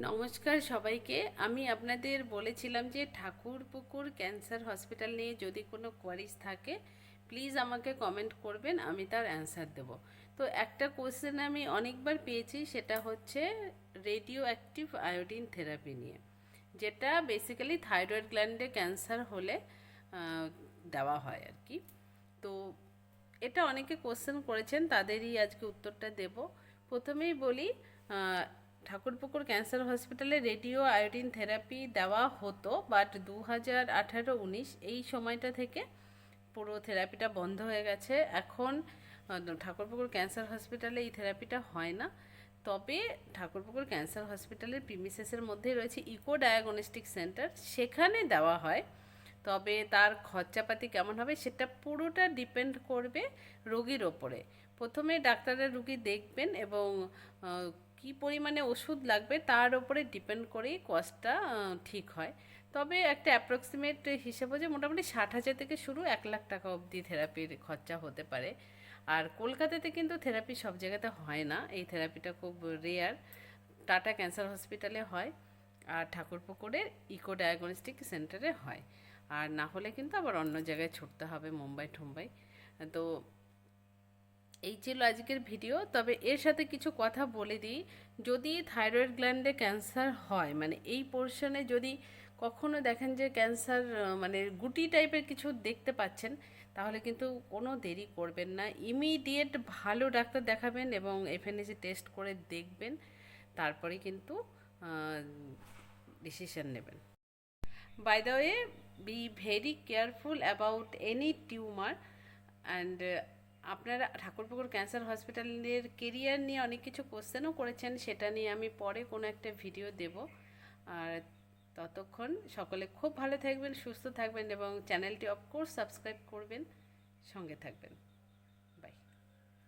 নমস্কার সবাইকে। আমি আপনাদের বলেছিলাম যে ঠাকুরপুকুর ক্যান্সার হসপিটাল নিয়ে যদি কোনো কোয়ারিজ থাকে প্লিজ আমাকে কমেন্ট করবেন, আমি তার অ্যান্সার দেব। তো একটা কোশ্চেন আমি অনেকবার পেয়েছি, সেটা হচ্ছে রেডিও অ্যাক্টিভ আয়োডিন থেরাপি নিয়ে, যেটা বেসিক্যালি থাইরয়েড গ্ল্যান্ডে ক্যান্সার হলে দেওয়া হয় আর কি। তো এটা অনেকে কোশ্চেন করেছেন, তাদেরই আজকে উত্তরটা দেব। প্রথমেই বলি ঠাকুরপুকুর ক্যান্সার হসপিটালে রেডিও আয়োডিন থেরাপি দেওয়া হতো, বাট দু হাজার আঠারো উনিশ এই সময়টা থেকে পুরো থেরাপিটা বন্ধ হয়ে গেছে। এখন ঠাকুরপুকুর ক্যান্সার হসপিটালে এই থেরাপিটা হয় না। তবে ঠাকুরপুকুর ক্যান্সার হসপিটালের প্রিমিসেসের মধ্যেই রয়েছে ইকো ডায়াগনস্টিক সেন্টার। সেখানে দেওয়া হয়। তবে তার খরচাপাতি কেমন হবে সেটা পুরোটা ডিপেন্ড করবে রোগীর ওপরে। প্রথমে ডাক্তাররা রুগী দেখবেন এবং কী পরিমাণে ওষুধ লাগবে তার ওপরে ডিপেন্ড করেই কস্টটা ঠিক হয়। তবে একটা অ্যাপ্রক্সিমেট হিসেবে যে মোটামুটি ষাট হাজার থেকে শুরু এক লাখ টাকা অবধি থেরাপির খরচা হতে পারে। আর কলকাতাতে কিন্তু থেরাপি সব জায়গাতে হয় না। এই থেরাপিটা খুব রেয়ার টাটা ক্যান্সার হসপিটালে হয় আর ঠাকুরপুকুরের ইকো ডায়াগনস্টিক সেন্টারে হয়। আর না হলে কিন্তু আবার অন্য জায়গায় ছুটতে হবে মুম্বাই ঠুম্বাই তো এই ছিল আজকের ভিডিও। তবে এর সাথে কিছু কথা বলে দিই। যদি থাইরয়েড গ্ল্যান্ডে ক্যান্সার হয় মানে এই পোর্শনে যদি কখনো দেখেন যে ক্যান্সার মানে গুটি টাইপের কিছু দেখতে পাচ্ছেন, তাহলে কিন্তু কোনো দেরি করবেন না। ইমিডিয়েট ভালো ডাক্তার দেখাবেন এবং এফএনএসি টেস্ট করে দেখবেন। তারপরে কিন্তু ডিসিশন নেবেন। By the way be very careful about any tumour and আপনারা ঠাকুরপুকুর ক্যান্সার হসপিটালের কেরিয়ার নিয়ে অনেক কিছু কোশ্চেনও করেছেন, সেটা নিয়ে আমি পরে কোনো একটা ভিডিও দেব। আর ততক্ষণ সকলে খুব ভালো থাকবেন, সুস্থ থাকবেন এবং চ্যানেলটি অফকোর্স সাবস্ক্রাইব করবেন, সঙ্গে থাকবেন।